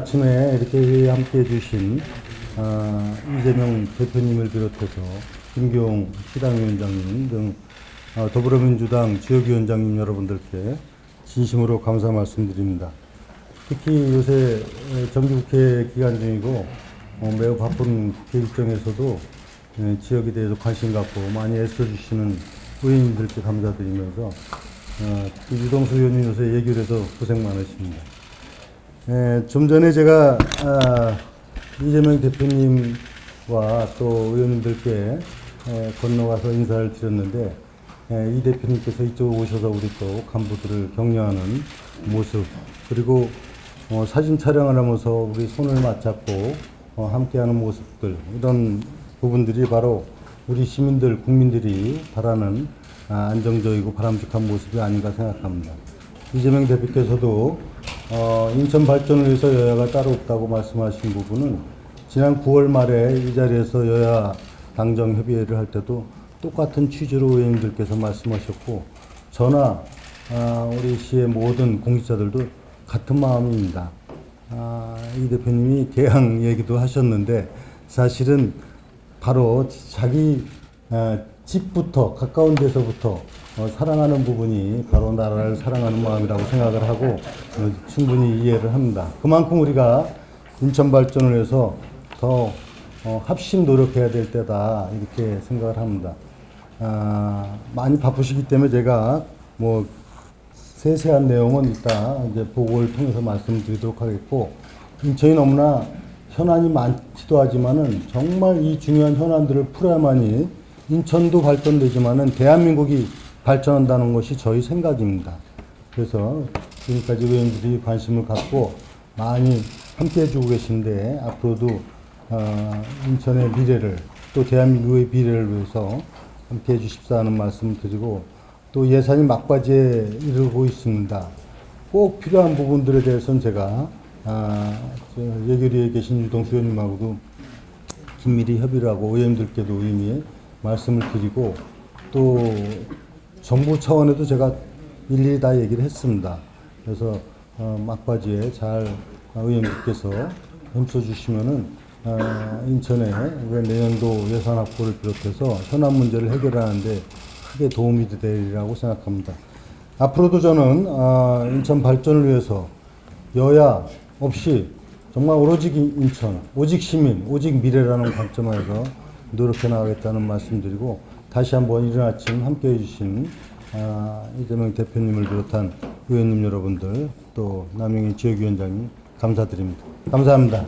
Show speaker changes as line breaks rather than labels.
아침에 이렇게 함께 해주신 아, 이재명 대표님을 비롯해서 김경 시당위원장님 등 아, 더불어민주당 지역위원장님 여러분들께 진심으로 감사 말씀드립니다. 특히 요새 정기국회 기간 중이고 어, 매우 바쁜 국회 일정에서도 예, 지역에 대해서 관심 갖고 많이 애써주시는 의원님들께 감사드리면서 어, 유동수 의원님 요새 예결해서 고생 많으십니다. 예, 좀 전에 제가 아, 이재명 대표님과 또 의원님들께 예, 건너가서 인사를 드렸는데 예, 이 대표님께서 이쪽 오셔서 우리 또 간부들을 격려하는 모습 그리고 어, 사진 촬영을 하면서 우리 손을 맞잡고 어, 함께하는 모습들 이런 부분들이 바로 우리 시민들 국민들이 바라는 아, 안정적이고 바람직한 모습이 아닌가 생각합니다. 이재명 대표께서도 어, 인천 발전을 위해서 여야가 따로 없다고 말씀하신 부분은 지난 9월 말에 이 자리에서 여야 당정 협의회를 할 때도 똑같은 취지로 의원님들께서 말씀하셨고 저나 아, 우리 시의 모든 공직자들도 같은 마음입니다. 아, 이 대표님이 개항 얘기도 하셨는데 사실은 바로 자기 아, 집부터 가까운 데서부터 어, 사랑하는 부분이 바로 나라를 사랑하는 마음이라고 생각을 하고 어, 충분히 이해를 합니다. 그만큼 우리가 인천 발전을 위해서 더 어, 합심 노력해야 될 때다 이렇게 생각을 합니다. 아, 많이 바쁘시기 때문에 제가 뭐 세세한 내용은 이따 이제 보고를 통해서 말씀드리도록 하겠고 인천이 너무나 현안이 많지도 하지만은 정말 이 중요한 현안들을 풀어야만이 인천도 발전되지만은 대한민국이 발전한다는 것이 저희 생각입니다. 그래서 지금까지 의원들이 관심을 갖고 많이 함께 해주고 계신데 앞으로도 어, 인천의 미래를 또 대한민국의 미래를 위해서 함께 해주십사 하는 말씀 드리고 또 예산이 막바지에 이르고 있습니다. 꼭 필요한 부분들에 대해서는 제가 아, 저 예결위에 계신 유동수 의원님하고도 긴밀히 협의를 하고 의원님들께도 이미 말씀을 드리고 또 정부 차원에도 제가 일일이 다 얘기를 했습니다. 그래서 어, 막바지에 잘 의원님께서 힘써 주시면은 어, 인천에 왜 내년도 예산 확보를 비롯해서 현안 문제를 해결하는데 크게 도움이 되리라고 생각합니다. 앞으로도 저는 어, 인천 발전을 위해서 여야 없이 정말 오로지 인천, 오직 시민, 오직 미래라는 관점에서 노력해 나가겠다는 말씀드리고 다시 한번 이른 아침 함께 해 주신 아, 이재명 대표님을 비롯한 의원님 여러분들 또 남영희 지역위원장님 감사드립니다. 감사합니다.